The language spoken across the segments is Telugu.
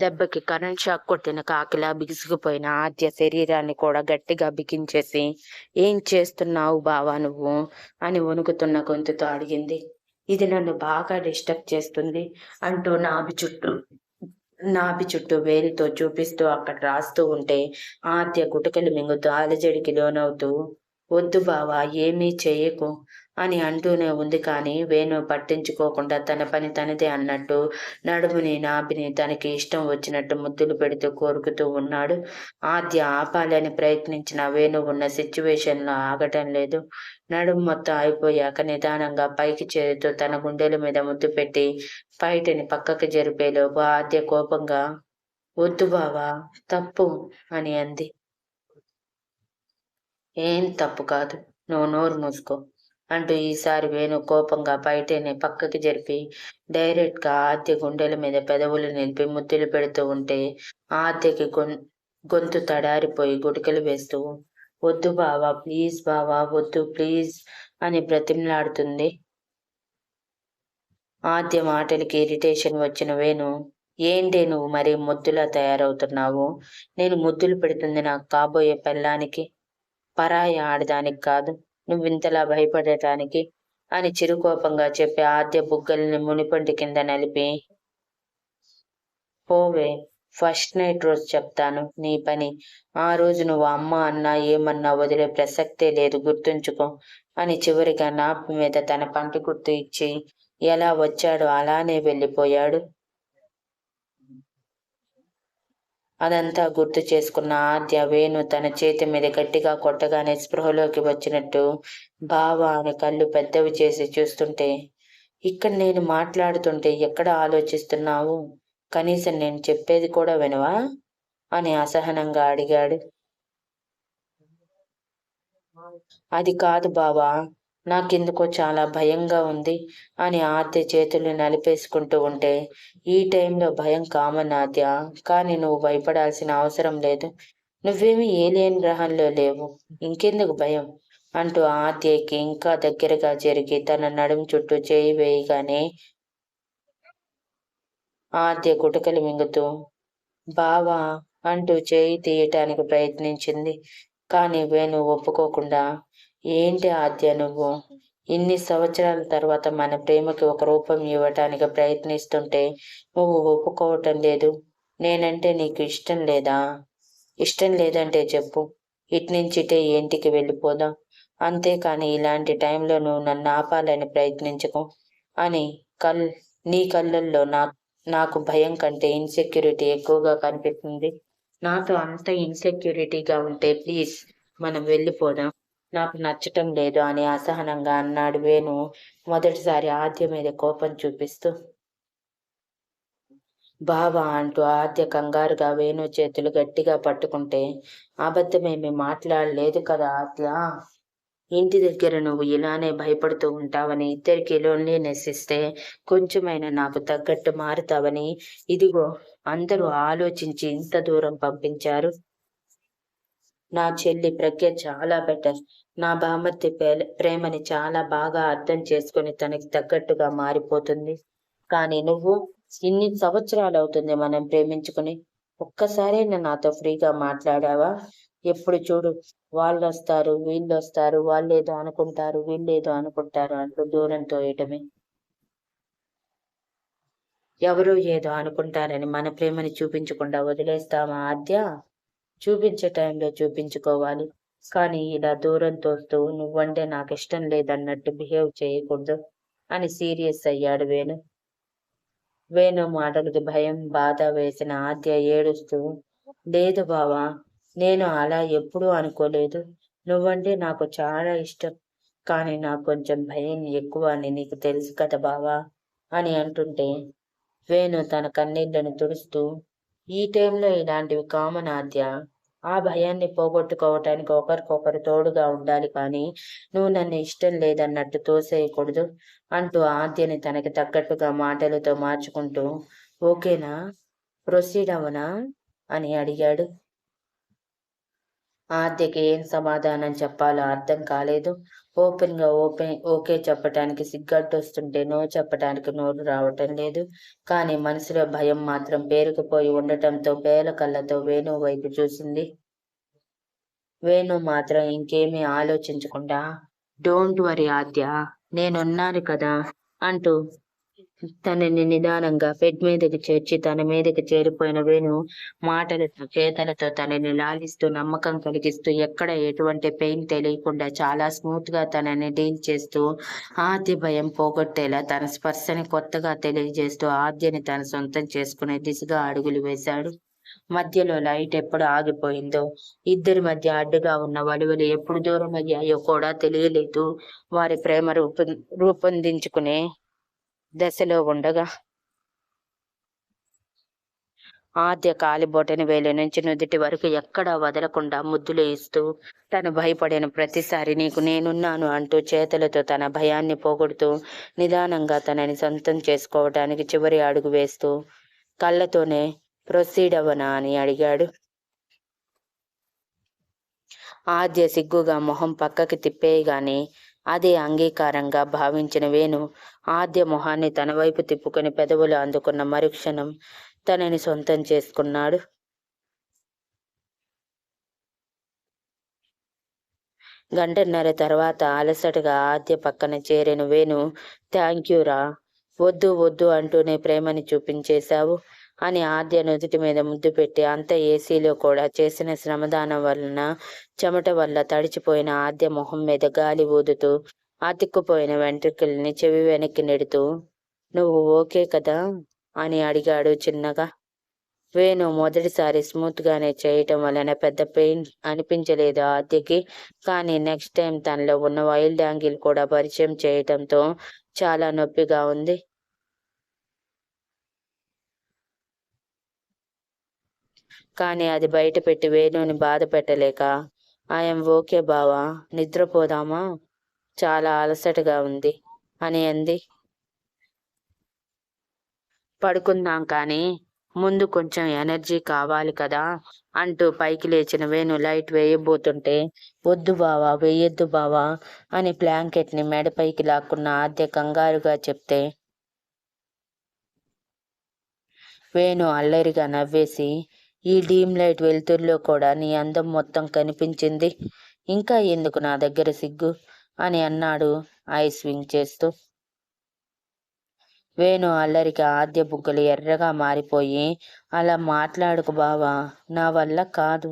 దెబ్బకి కరెంట్ షాక్ కొట్టిన కాకిలా బిగుసుకుపోయిన ఆద్య శరీరాన్ని కూడా గట్టిగా బిగించేసి ఏం చేస్తున్నావు బావా నువ్వు? అని వణుకుతున్న గొంతుతో అడిగింది. ఇది నన్ను బాగా డిస్టర్బ్ చేస్తుంది అంటూ నాభి చుట్టూ నాభి చుట్టూ వేలితో చూపిస్తూ అక్కడ రాస్తూ ఉంటే ఆద్య గుటకలు మింగుతూ అలజడికి లోనవుతూ వద్దు బావా ఏమీ చేయకు. అని అంటూనే ఉంది కానీ వేణు పట్టించుకోకుండా తన పని తనదే అన్నట్టు నడుముని నాభిని తనకి ఇష్టం వచ్చినట్టు ముద్దులు పెడుతూ కోరుకుతూ ఉన్నాడు. ఆద్య ఆపాలని ప్రయత్నించిన వేణు ఉన్న సిచ్యువేషన్లో ఆగటం లేదు. నడుము మొత్తం అయిపోయాక నిదానంగా పైకి చేరుతూ తన గుండెల మీద ముద్దు పెట్టి పైటని పక్కకి జరిపేలోపు ఆద్య కోపంగా వద్దు బావా తప్పు అని అంది. ఏం తప్పు కాదు నువ్వు నోరు మూసుకో అంటూ ఈసారి వేణు కోపంగా బయటనే పక్కకి జరిపి డైరెక్ట్గా ఆద్య గుండెల మీద పెదవులు నిలిపి ముద్దులు పెడుతూ ఉంటే ఆద్యకి గొం గొంతు తడారిపోయి గుడికలు వేస్తూ వద్దు బావా ప్లీజ్ బావా వద్దు ప్లీజ్ అని బ్రతిమలాడుతుంది. ఆద్య మాటలకి ఇరిటేషన్ వచ్చిన వేణు ఏంటి నువ్వు మరి ముద్దులా తయారవుతున్నావు? నేను ముద్దులు పెడుతుంది నాకు కాబోయే పెళ్ళానికి పరాయి ఆడదానికి కాదు. నువ్వింతలా భయపడటానికి అని చిరుకోపంగా చెప్పి ఆద్య బుగ్గల్ని మునిపంటి కింద నలిపి పోవే ఫస్ట్ నైట్ రోజు చెప్తాను నీ పని. ఆ రోజు నువ్వు అమ్మ అన్నా ఏమన్నా వదిలే ప్రసక్తే లేదు గుర్తుంచుకో అని చివరిగా నాపు మీద తన పంటి గుర్తు ఇచ్చి ఎలా వచ్చాడో అలానే వెళ్ళిపోయాడు. అదంతా గుర్తు చేసుకున్న ఆద్య వేణు తన చేతి మీద గట్టిగా కొట్టగానే స్పృహలోకి వచ్చినట్టు బావ అని కళ్ళు పెద్దవి చేసి చూస్తుంటే ఇక్కడ నేను మాట్లాడుతుంటే ఎక్కడ ఆలోచిస్తున్నావు? కనీసం నేను చెప్పేది కూడా వినవా? అని అసహనంగా అడిగాడు. అది కాదు బావా నాకెందుకో చాలా భయంగా ఉంది అని ఆద్య చేతుల్ని నలిపేసుకుంటూ ఉంటే ఈ టైంలో భయం కామన్ ఆద్య కానీ నువ్వు భయపడాల్సిన అవసరం లేదు. నువ్వేమి ఏలియన్ గ్రహంలో లేవు. ఇంకెందుకు భయం? అంటూ ఆద్యకి ఇంకా దగ్గరగా జరిగి తన నడుం చుట్టూ చేయి వేయగానే ఆద్య గుటకలు మింగుతూ బావా అంటూ చేయి తీయటానికి ప్రయత్నించింది. కానీ వేణు ఒప్పుకోకుండా ఏంటి ఆద్య నువ్వు? ఇన్ని సంవత్సరాల తర్వాత మన ప్రేమకి ఒక రూపం ఇవ్వటానికి ప్రయత్నిస్తుంటే నువ్వు ఒప్పుకోవటం లేదు. నేనంటే నీకు ఇష్టం లేదా? ఇష్టం లేదంటే చెప్పు. ఇట్నుంచిటే ఏంటికి వెళ్ళిపోదాం? అంతేకాని ఇలాంటి టైంలో నువ్వు నన్ను ఆపాలని ప్రయత్నించకు అని కల్ నీ కళ్ళల్లో నా నాకు భయం కంటే ఇన్సెక్యూరిటీ ఎక్కువగా కనిపిస్తుంది. నాతో అంత ఇన్సెక్యూరిటీగా ఉంటే ప్లీజ్ మనం వెళ్ళిపోదాం. నాకు నచ్చటం లేదు అని అసహనంగా అన్నాడు వేణు మొదటిసారి ఆద్య మీద కోపం చూపిస్తూ. బావా అంటూ ఆద్య కంగారుగా వేణు చేతులు గట్టిగా పట్టుకుంటే అబద్ధమేమి మాట్లాడలేదు కదా ఆద్య? ఇంటి దగ్గర నువ్వు ఇలానే భయపడుతూ ఉంటావని ఇద్దరికి లోన్లీనెస్ ఇస్తే కొంచెమైనా నాకు తగ్గట్టు మారుతావని ఇదిగో అందరూ ఆలోచించి ఇంత దూరం పంపించారు. నా చెల్లి ప్రజ్ఞ చాలా బెటర్ నా బామర్తి ప్రేమని చాలా బాగా అర్థం చేసుకుని తనకి తగ్గట్టుగా మారిపోతుంది. కానీ నువ్వు ఇన్ని సంవత్సరాలు అవుతుంది మనం ప్రేమించుకుని. ఒక్కసారైనా నాతో ఫ్రీగా మాట్లాడావా? ఎప్పుడు చూడు వాళ్ళు వస్తారు వీళ్ళు వస్తారు వాళ్ళు ఏదో అనుకుంటారు వీళ్ళు ఏదో అనుకుంటారు అంటూ దూరం తోయటమే ఎవరో ఏదో అనుకుంటారని మన ప్రేమని చూపించకుండా వదిలేస్తామా ఆద్య? చూపించే టైంలో చూపించుకోవాలి. కానీ ఇలా దూరం తోస్తూ నువ్వంటే నాకు ఇష్టం లేదన్నట్టు బిహేవ్ చేయకూడదు అని సీరియస్ అయ్యాడు వేణు. వేణు మాటలకి భయం బాధ వేసిన ఆద్య ఏడుస్తూ లేదు బావా నేను అలా ఎప్పుడూ అనుకోలేదు. నువ్వంటే నాకు చాలా ఇష్టం. కానీ నాకు కొంచెం భయం ఎక్కువ అని నీకు తెలుసు కదా బావా అని అంటుంటే వేణు తన కన్నీళ్ళను తుడుస్తూ ఈ టైంలో ఇలాంటివి కామన్ ఆద్య. ఆ భయాన్ని పోగొట్టుకోవటానికి ఒకరికొకరు తోడుగా ఉండాలి కానీ నువ్వు నన్ను ఇష్టం లేదన్నట్టు తోసేయకూడదు అంటూ ఆద్యని తనకి తగ్గట్టుగా మాటలతో మార్చుకుంటూ ఓకేనా? ప్రొసీడ్ అవనా అని అడిగాడు. ఆద్యకి ఏం సమాధానం చెప్పాలో అర్థం కాలేదు. ఓపెన్గా ఓపెన్ ఓకే చెప్పటానికి సిగ్గట్టు వస్తుంటే నో చెప్పటానికి నోరు రావటం లేదు. కానీ మనసులో భయం మాత్రం పేరుకుపోయి ఉండటంతో పేల కళ్ళతో వేణు వైపు చూసింది. వేణు మాత్రం ఇంకేమీ ఆలోచించకుండా డోంట్ వరీ ఆద్య నేనున్నాను కదా అంటూ తనని నిదానంగా బెడ్ మీదకి చేర్చి తన మీదకి చేరిపోయిన వేణు మాటలతో చేతలతో తనని లాలిస్తూ నమ్మకం కలిగిస్తూ ఎక్కడ ఎటువంటి పెయిన్ తెలియకుండా చాలా స్మూత్గా తనని డీల్ చేస్తూ ఆద్య భయం పోగొట్టేలా తన స్పర్శని కొత్తగా తెలియజేస్తూ ఆద్యని తన సొంతం చేసుకునే దిశగా అడుగులు వేశాడు. మధ్యలో లైట్ ఎప్పుడు ఆగిపోయిందో ఇద్దరి మధ్య అడ్డుగా ఉన్న వలువలు ఎప్పుడు దూరం అయ్యాయో కూడా తెలియలేదు. వారి ప్రేమ రూపొ రూపొందించుకునే దశలో ఉండగా ఆద్య కాలిబోటని వేలు నుంచి నుదుటి వరకు ఎక్కడా వదలకుండా ముద్దులు ఇస్తూ తను భయపడిన ప్రతిసారి నీకు నేనున్నాను అంటూ చేతులతో తన భయాన్ని పోగొడుతూ నిదానంగా తనని సొంతం చేసుకోవటానికి చివరి అడుగు వేస్తూ కళ్ళతోనే ప్రొసీడ్ అవ్వనా అని అడిగాడు. ఆద్య సిగ్గుగా మొహం పక్కకి తిప్పేయగానే అదే అంగీకారంగా భావించిన వేణు ఆద్య మొహాన్ని తన వైపు తిప్పుకొని పెదవులు అందుకున్న మరుక్షణం తనని సొంతం చేసుకున్నాడు. గంటన్నర తర్వాత అలసటగా ఆద్య పక్కన చేరిన వేణు థ్యాంక్ రా వద్దు వద్దు అంటూనే ప్రేమని చూపించేశావు. అని ఆద్య నుదుటి మీద ముద్దు పెట్టి అంత ఏసీలో కూడా చేసిన శ్రమదానం వలన చెమట వల్ల తడిచిపోయిన ఆద్య మొహం మీద గాలి ఊదుతూ అతిక్కుపోయిన వెంట్రుకల్ని చెవి వెనక్కి నెడుతూ నువ్వు ఓకే కదా? అని అడిగాడు చిన్నగా. వేణు మొదటిసారి స్మూత్గానే చేయటం వలన పెద్ద పెయిన్ అనిపించలేదు ఆద్యకి. కానీ నెక్స్ట్ టైం తనలో ఉన్న వైల్డ్ యాంగిల్ కూడా పరిచయం చేయటంతో చాలా నొప్పిగా ఉంది. కానీ అది బయట పెట్టి వేణుని బాధ పెట్టలేక ఆయం ఓకే బావా నిద్రపోదామా? చాలా అలసటగా ఉంది అని అంది. పడుకుందాం కానీ ముందు కొంచెం ఎనర్జీ కావాలి కదా అంటూ పైకి లేచిన వేణు లైట్ వేయబోతుంటే వద్దు బావా వేయొద్దు బావా అని బ్లాంకెట్ని మెడపైకి లాక్కున్న ఆద్య కంగారుగా చెప్తే వేణు అల్లరిగా నవ్వేసి ఈ డీమ్ లైట్ వెలుతురులో కూడా నీ అందం మొత్తం కనిపించింది. ఇంకా ఎందుకు నా దగ్గర సిగ్గు? అని అన్నాడు ఐ స్వింగ్ చేస్తూ. వేణు అల్లరికి ఆద్య బుగ్గలు ఎర్రగా మారిపోయి అలా మాట్లాడుకు బావా నా వల్ల కాదు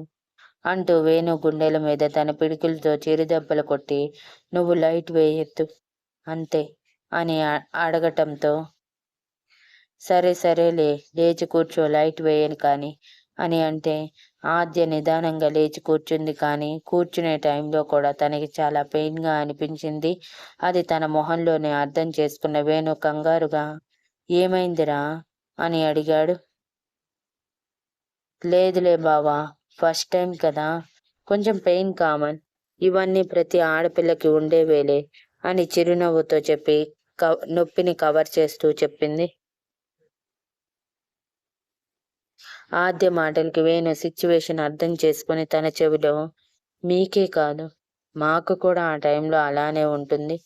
అంటూ వేణు గుండెల మీద తన పిడికిలతో చిరుదెబ్బలు కొట్టి నువ్వు లైట్ వేయొద్దు అంతే అని అడగటంతో సరే సరేలే లేచి కూర్చో లైట్ వేయను కానీ అని అంటే ఆద్య నిదానంగా లేచి కూర్చుంది కానీ కూర్చునే టైంలో కూడా తనకి చాలా పెయిన్గా అనిపించింది. అది తన మొహంలోనే అర్థం చేసుకున్న వేణు కంగారుగా ఏమైందిరా? అని అడిగాడు. లేదులే బావా ఫస్ట్ టైం కదా. కొంచెం పెయిన్ కామన్. ఇవన్నీ ప్రతి ఆడపిల్లకి ఉండేవేలే అని చిరునవ్వుతో చెప్పి నొప్పిని కవర్ చేస్తూ చెప్పింది. ఆద్య మాటలకి వేణు సిచ్యువేషన్ అర్థం చేసుకుని తన చెవిలో మీకే కాదు మాకు కూడా ఆ టైంలో అలానే ఉంటుంది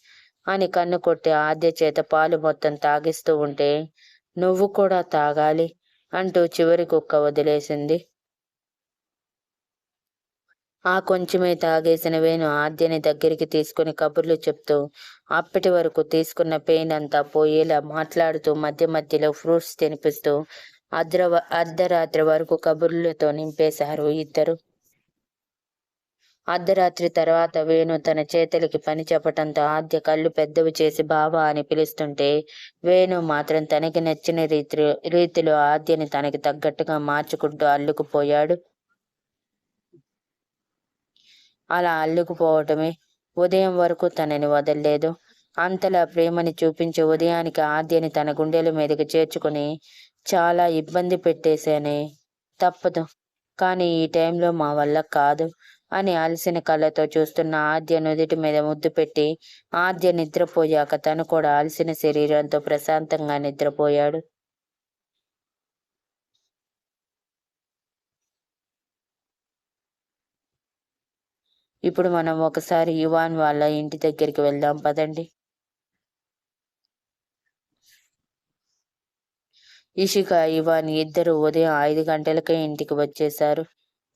అని కన్ను కొట్టి ఆద్య చేత పాలు మొత్తం తాగిస్తూ ఉంటే నువ్వు కూడా తాగాలి అంటూ చివరి కుక్క వదిలేసింది. ఆ కొంచెమే తాగేసిన వేణు ఆద్యని దగ్గరికి తీసుకుని కబుర్లు చెప్తూ అప్పటి వరకు తీసుకున్న పెయిన్ అంతా పోయేలా మాట్లాడుతూ మధ్య మధ్యలో ఫ్రూట్స్ తినిపిస్తూ అర్ధ అర్ధరాత్రి వరకు కబుర్లతో నింపేశారు ఇద్దరు. అర్ధరాత్రి తర్వాత వేణు తన చేతులకి పని చెప్పటంతో ఆద్య కళ్ళు పెద్దవి చేసి బావా అని పిలుస్తుంటే వేణు మాత్రం తనకి నచ్చిన రీతి రీతిలో ఆద్యని తనకి తగ్గట్టుగా మార్చుకుంటూ అల్లుకుపోయాడు. అలా అల్లుకుపోవటమే ఉదయం వరకు తనని వదల్లేదు. అంతలా ప్రేమని చూపించి ఉదయానికి ఆద్యని తన గుండెల మీదకి చేర్చుకుని చాలా ఇబ్బంది పెట్టేశానే. తప్పదు. కానీ ఈ టైంలో మా వల్ల కాదు అని అలసిన కళ్ళతో చూస్తున్న ఆద్య నుదుటి మీద ముద్దు పెట్టి ఆద్య నిద్రపోయాక తను కూడా అలసిన శరీరంతో ప్రశాంతంగా నిద్రపోయాడు. ఇప్పుడు మనం ఒకసారి ఇవాన్ వాళ్ళ ఇంటి దగ్గరికి వెళ్దాం పదండి. ఇషిక ఇవాన్ ఇద్దరు ఉదయం ఐదు గంటలకే ఇంటికి వచ్చేశారు.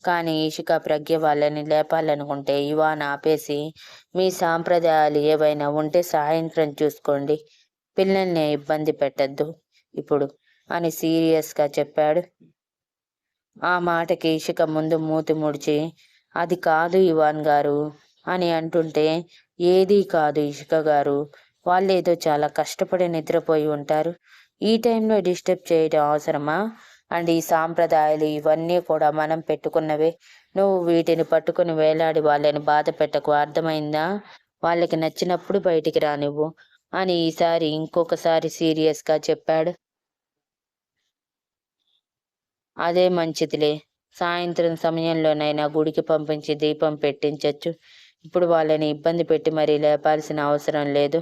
కానీ ఇషిక ప్రజ్ఞ వాళ్ళని లేపాలనుకుంటే ఇవాన్ ఆపేసి మీ సాంప్రదాయాలు ఏవైనా ఉంటే సాయంత్రం చూసుకోండి. పిల్లల్ని ఇబ్బంది పెట్టద్దు ఇప్పుడు అని సీరియస్గా చెప్పాడు. ఆ మాటకి ఇషిక ముందు మూతి ముడిచి అది కాదు ఇవాన్ గారు అని అంటుంటే ఏదీ కాదు ఇషిక గారు. వాళ్ళేదో చాలా కష్టపడి నిద్రపోయి ఉంటారు. ఈ టైంలో డిస్టర్బ్ చేయడం అవసరమా? అండ్ ఈ సాంప్రదాయాలు ఇవన్నీ కూడా మనం పెట్టుకున్నవే. నువ్వు వీటిని పట్టుకుని వేలాడి వాళ్ళని బాధ పెట్టకు. అర్థమైందా? వాళ్ళకి నచ్చినప్పుడు బయటికి రానివ్వు. అని ఈసారి ఇంకొకసారి సీరియస్గా చెప్పాడు. అదే మంచిదిలే. సాయంత్రం సమయంలోనైనా గుడికి పంపించి దీపం పెట్టించచ్చు. ఇప్పుడు వాళ్ళని ఇబ్బంది పెట్టి మరీ లేపాల్సిన అవసరం లేదు.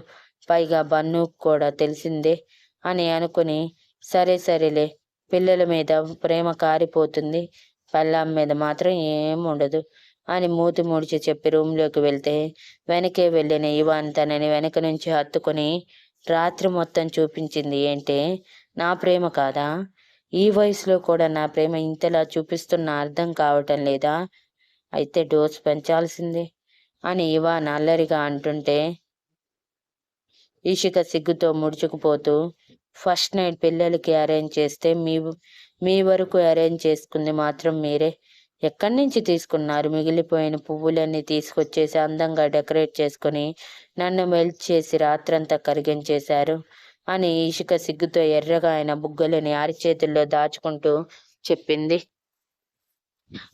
పైగా బన్ను కూడా తెలిసిందే. అని అనుకుని సరే సరేలే పిల్లల మీద ప్రేమ కారిపోతుంది. పల్లాం మీద మాత్రం ఏం ఉండదు అని మూతి ముడిచి చెప్పి రూమ్లోకి వెళ్తే వెనకే వెళ్ళిన ఇవాన్ తనని వెనక నుంచి హత్తుకొని రాత్రి మొత్తం చూపించింది ఏంటే నా ప్రేమ కాదా? ఈ వయసులో కూడా నా ప్రేమ ఇంతలా చూపిస్తున్న అర్థం కావటం లేదా? అయితే డోస్ పెంచాల్సిందే అని ఇవాన్ అల్లరిగా అంటుంటే ఇషిక సిగ్గుతో ముడుచుకుపోతూ ఫస్ట్ నైట్ పిల్లలకి అరేంజ్ చేస్తే మీ మీ వరకు అరేంజ్ చేసుకుంది మాత్రం మీరే. ఎక్కడి నుంచి తీసుకున్నారు? మిగిలిపోయిన పువ్వులన్నీ తీసుకొచ్చేసి అందంగా డెకరేట్ చేసుకుని నన్ను మెల్ట్ చేసి రాత్రంతా కరిగించేశారు అని ఇషిక సిగ్గుతో ఎర్రగా ఆయన బుగ్గలని అరిచేతుల్లో దాచుకుంటూ చెప్పింది.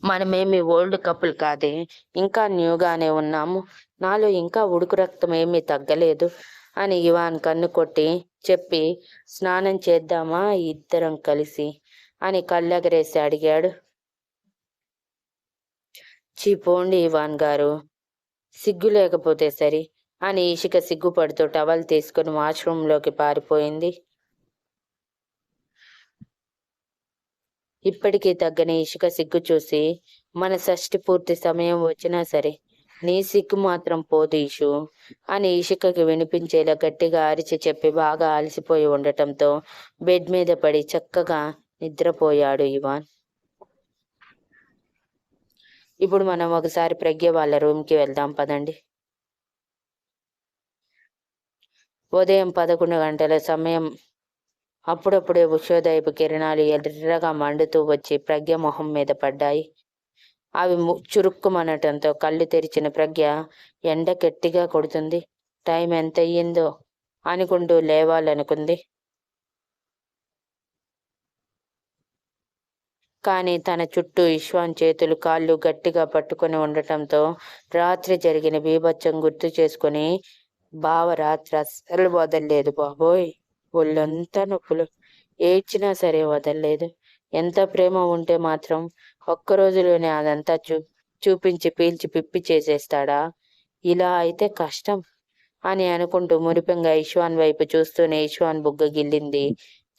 మనమేమి ఓల్డ్ కపుల్ కాదే ఇంకా న్యూగానే ఉన్నాము. నాలో ఇంకా ఉడుకు రక్తం ఏమీ తగ్గలేదు అని ఇవాన్ కన్ను కొట్టి చెప్పి స్నానం చేద్దామా ఇద్దరం కలిసి? అని కళ్ళెగరేసి అడిగాడు. చీ పోండి ఇవాన్ గారు. సిగ్గు లేకపోతే సరి అని ఇషిక సిగ్గుపడుతూ టవల్ తీసుకుని వాష్రూమ్లోకి పారిపోయింది. ఇప్పటికీ తగ్గని ఇషిక సిగ్గు చూసి మన షష్టి పూర్తి సమయం వచ్చినా సరే నీ సిగ్గు మాత్రం పోదు అని ఇషికకి వినిపించేలా గట్టిగా అరిచి చెప్పి బాగా అలసిపోయి ఉండటంతో బెడ్ మీద పడి చక్కగా నిద్రపోయాడు ఇవాన్. ఇప్పుడు మనం ఒకసారి ప్రజ్ఞ వాళ్ళ రూమ్కి వెళ్దాం పదండి. ఉదయం పదకొండు గంటల సమయం. అప్పుడప్పుడే ఉషోదయపు కిరణాలు ఎర్రగా మండుతూ వచ్చి ప్రజ్ఞ మొహం మీద పడ్డాయి. అవి చురుక్కుమనటంతో కళ్ళు తెరిచిన ప్రజ్ఞ ఎండ గట్టిగా కొడుతుంది. టైం ఎంత అయ్యిందో అనుకుంటూ లేవాలనుకుంది. కానీ తన చుట్టూ ఇష్వాన్ చేతులు కాళ్ళు గట్టిగా పట్టుకొని ఉండటంతో రాత్రి జరిగిన బీభత్సం గుర్తు చేసుకొని బావ రాత్రి అస్సలు వదలలేదు బాబోయ్. ఒళ్ళంతా నొప్పులు. ఏడ్చినా సరే వదలలేదు. ఎంత ప్రేమ ఉంటే మాత్రం ఒక్క రోజులోనే అదంతా చూ చూపించి పీల్చి పిప్పి చేసేస్తాడా? ఇలా అయితే కష్టం అని అనుకుంటూ మురిపెంగా ఇష్వాన్ వైపు చూస్తూనే ఇష్వాన్ బుగ్గ గిల్లింది.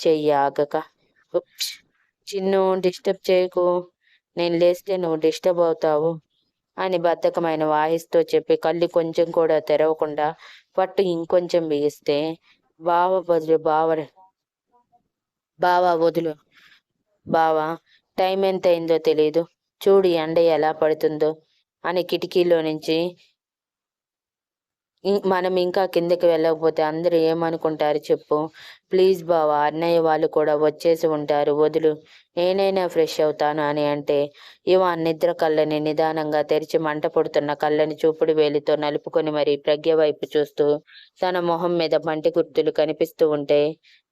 చెయ్యి ఆగక. చిన్ను డిస్టర్బ్ చేయకు. నేను లేస్తే నువ్వు డిస్టర్బ్ అవుతావు అని బద్ధకమైన వాయిస్తో చెప్పి కళ్ళు కొంచెం కూడా తెరవకుండా పట్టు ఇంకొంచెం బిగిస్తే బావ బదులు బావ బావా వదులు. బావా టైం ఎంత అయిందో తెలియదు చూడు ఎండ ఎలా పడుతుందో అని కిటికీలో నుంచి మనం ఇంకా కిందకి వెళ్ళకపోతే అందరూ ఏమనుకుంటారు చెప్పు. ప్లీజ్ బావా అన్నయ్య వాళ్ళు కూడా వచ్చేసి ఉంటారు. వదులు నేనైనా ఫ్రెష్ అవుతాను అని అంటే ఇవాన్ నిద్ర కళ్ళని నిదానంగా తెరిచి మంట పొడుతున్న కళ్ళని చూపుడు వేలితో నలుపుకొని మరి ప్రజ్ఞ వైపు చూస్తూ తన మొహం మీద మంటి గుర్తులు కనిపిస్తూ ఉంటే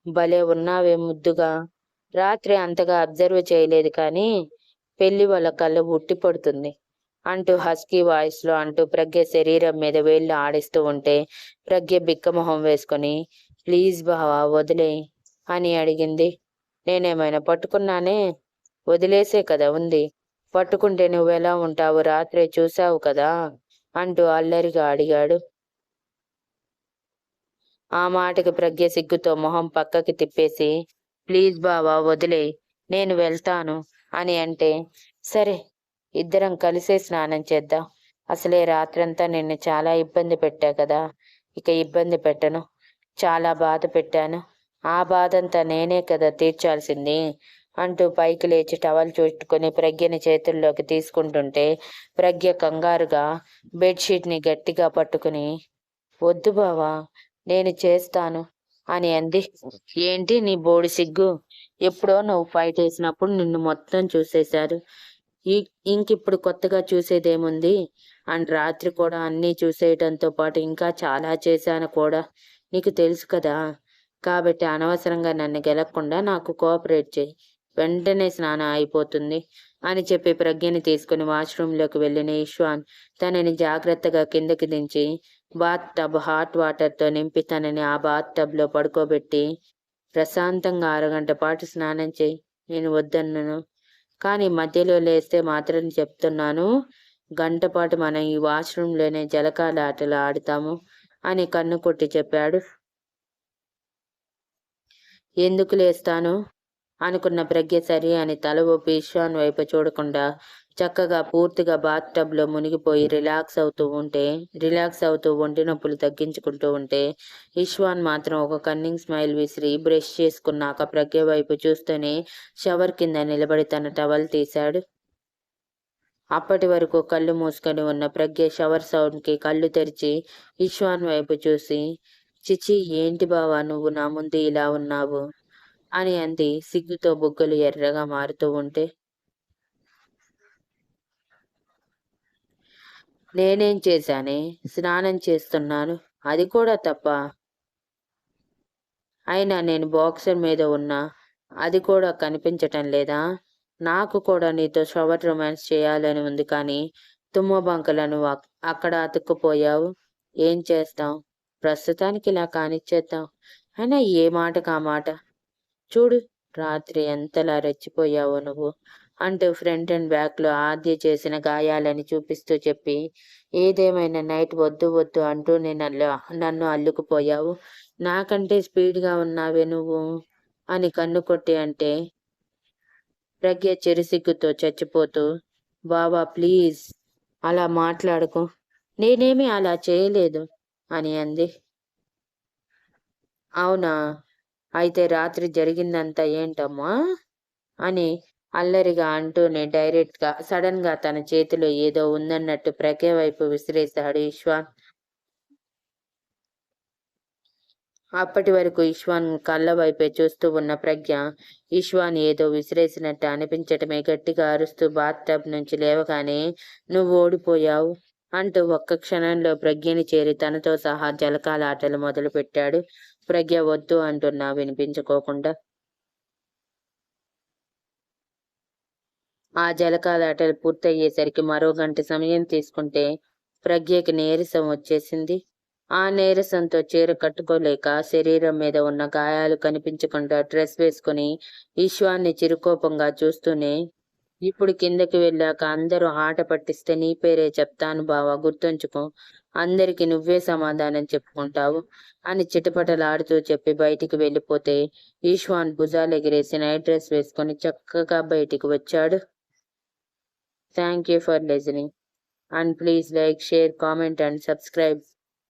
భలే ఉన్నావే ముద్దుగా. రాత్రి అంతగా అబ్జర్వ్ చేయలేదు కానీ పెళ్ళి వాళ్ళ కళ్ళు ఉట్టి పడుతుంది. అంటూ హస్కీ వాయిస్లో అంటూ ప్రజ్ఞ శరీరం మీద వేళ్ళు ఆడిస్తూ ఉంటే ప్రజ్ఞ బిక్కమొహం వేసుకొని ప్లీజ్ బావా వదిలే అని అడిగింది. నేనేమైనా పట్టుకున్నానే? వదిలేసే కదా ఉంది. పట్టుకుంటే నువ్వెలా ఉంటావు? రాత్రే చూసావు కదా? అంటూ అల్లరిగా అడిగాడు. ఆ మాటకి ప్రజ్ఞ సిగ్గుతో మొహం పక్కకి తిప్పేసి ప్లీజ్ బావా వదిలే నేను వెళ్తాను అని అంటే సరే ఇద్దరం కలిసే స్నానం చేద్దాం. అసలే రాత్రంతా నిన్ను చాలా ఇబ్బంది పెట్టా కదా ఇక ఇబ్బంది పెట్టను. చాలా బాధ పెట్టాను. ఆ బాధంతా నేనే కదా తీర్చాల్సింది అంటూ పైకి లేచి టవల్ చుట్టుకొని ప్రజ్ఞని చేతుల్లోకి తీసుకుంటుంటే ప్రజ్ఞ కంగారుగా బెడ్షీట్ని గట్టిగా పట్టుకుని వద్దు బావా నేను చేస్తాను. అని అంది. ఏంటి నీ బోడి సిగ్గు? ఎప్పుడో నువ్వు ఫైట్ వేసినప్పుడు నిన్ను మొత్తం చూసేశారు. ఈ- ఇంకిప్పుడు కొత్తగా చూసేదేముంది? అండ్ రాత్రి కూడా అన్నీ చూసేయటంతో పాటు ఇంకా చాలా చేశాను కూడా. నీకు తెలుసు కదా? కాబట్టి అనవసరంగా నన్ను గెలకుండా నాకు కోఆపరేట్ చేయి. వెంటనే స్నానం అయిపోతుంది అని చెప్పి ప్రజ్ఞని తీసుకుని వాష్రూమ్లోకి వెళ్ళిన ఈశ్వాన్ తనని జాగ్రత్తగా కిందకి దించి బాత్ టబ్ హాట్ వాటర్తో నింపి తనని ఆ బాత్ టబ్లో పడుకోబెట్టి ప్రశాంతంగా అరగంట పాటు స్నానం చేయి. నేను వద్దన్నాను. కానీ మధ్యలో లేస్తే మాత్రం చెప్తున్నాను గంట పాటు మనం ఈ వాష్రూమ్లోనే జలకాల ఆటలు ఆడతాము అని కన్ను కొట్టి చెప్పాడు. ఎందుకు లేస్తాను? అనుకున్న ప్రజ్ఞ సరి అని తల ఊపి ఈశ్వాన్ వైపు చూడకుండా చక్కగా పూర్తిగా బాత్ టబ్లో మునిగిపోయి రిలాక్స్ అవుతూ ఉంటే రిలాక్స్ అవుతూ ఒంటి నొప్పులు తగ్గించుకుంటూ ఉంటే ఇష్వాన్ మాత్రం ఒక కన్నింగ్ స్మైల్ విసిరి బ్రష్ చేసుకున్నాక ప్రజ్ఞ వైపు చూస్తూనే షవర్ కింద నిలబడి తన టవల్ తీశాడు. అప్పటి వరకు కళ్ళు మూసుకొని ఉన్న ప్రజ్ఞ షవర్ సౌండ్కి కళ్ళు తెరిచి ఇష్వాన్ వైపు చూసి చిచి ఏంటి బావా నువ్వు నా ముందు ఇలా ఉన్నావు? అని అంది. సిగ్గుతో బుగ్గలు ఎర్రగా మారుతూ ఉంటే నేనేం చేశానే? స్నానం చేస్తున్నాను. అది కూడా తప్ప. అయినా నేను బాక్సర్ మీద ఉన్నా. అది కూడా కనిపించటం లేదా? నాకు కూడా నీతో షవర్ రొమాన్స్ చేయాలని ఉంది కానీ తుమ్మ బంకలను అక్- అక్కడ అతుక్కుపోయావు. ఏం చేస్తాం? ప్రస్తుతానికి ఇలా కానిచ్చేద్దాం. అయినా ఏ మాటకు ఆ మాట? చూడు రాత్రి ఎంతలా రెచ్చిపోయావో నువ్వు అంటూ ఫ్రంట్ అండ్ బ్యాక్లో ఆద్య చేసిన గాయాలని చూపిస్తూ చెప్పి ఏదేమైనా నైట్ వద్దు వద్దు అంటూ నేను నన్ను అల్లుకుపోయావు. నాకంటే స్పీడ్గా ఉన్నావే నువ్వు అని కన్ను కొట్టి అంటే ప్రజ్ఞ చిరుసిగ్గుతో చచ్చిపోతూ బాబా ప్లీజ్ అలా మాట్లాడుకో నేనేమి అలా చేయలేదు అని అంది. అవునా? అయితే రాత్రి జరిగిందంతా ఏంటమ్మా? అని అల్లరిగా అంటూనే డైరెక్ట్గా సడన్గా తన చేతిలో ఏదో ఉందన్నట్టు ప్రజ్ఞ వైపు విసిరేశాడు ఈశ్వాన్ అప్పటి వరకు ఈశ్వాన్ కళ్ళ వైపే చూస్తూ ఉన్న ప్రజ్ఞ ఈశ్వాన్ ఏదో విసిరేసినట్టు అనిపించటమే గట్టిగా అరుస్తూ బాత్ టబ్ నుంచి లేవగానే నువ్వు ఓడిపోయావు అంటూ ఒక్క క్షణంలో ప్రజ్ఞని చేరి తనతో సహా జలకాల ఆటలు మొదలుపెట్టాడు. ప్రజ్ఞ వద్దు అంటున్నా వినిపించుకోకుండా. ఆ జలకాల ఆటలు పూర్తయ్యేసరికి మరో గంట సమయం తీసుకుంటే ప్రజ్ఞకి నీరసం వచ్చేసింది. ఆ నీరసంతో చీర కట్టుకోలేక శరీరం మీద ఉన్న గాయాలు కనిపించకుండా డ్రెస్ వేసుకుని ఈశ్వాన్ని చిరుకోపంగా చూస్తూనే ఇప్పుడు కిందకి వెళ్ళాక అందరూ ఆట పట్టిస్తే నీ పేరే చెప్తాను బావా గుర్తుంచుకో. అందరికి నువ్వే సమాధానం చెప్పుకుంటావు అని చిటపటలాడుతూ చెప్పి బయటికి వెళ్ళిపోతే ఈశ్వాన్ భుజాలు ఎగిరేసి నైట్ డ్రెస్ వేసుకొని చక్కగా బయటికి వచ్చాడు. Thank you for listening and please like share comment and subscribe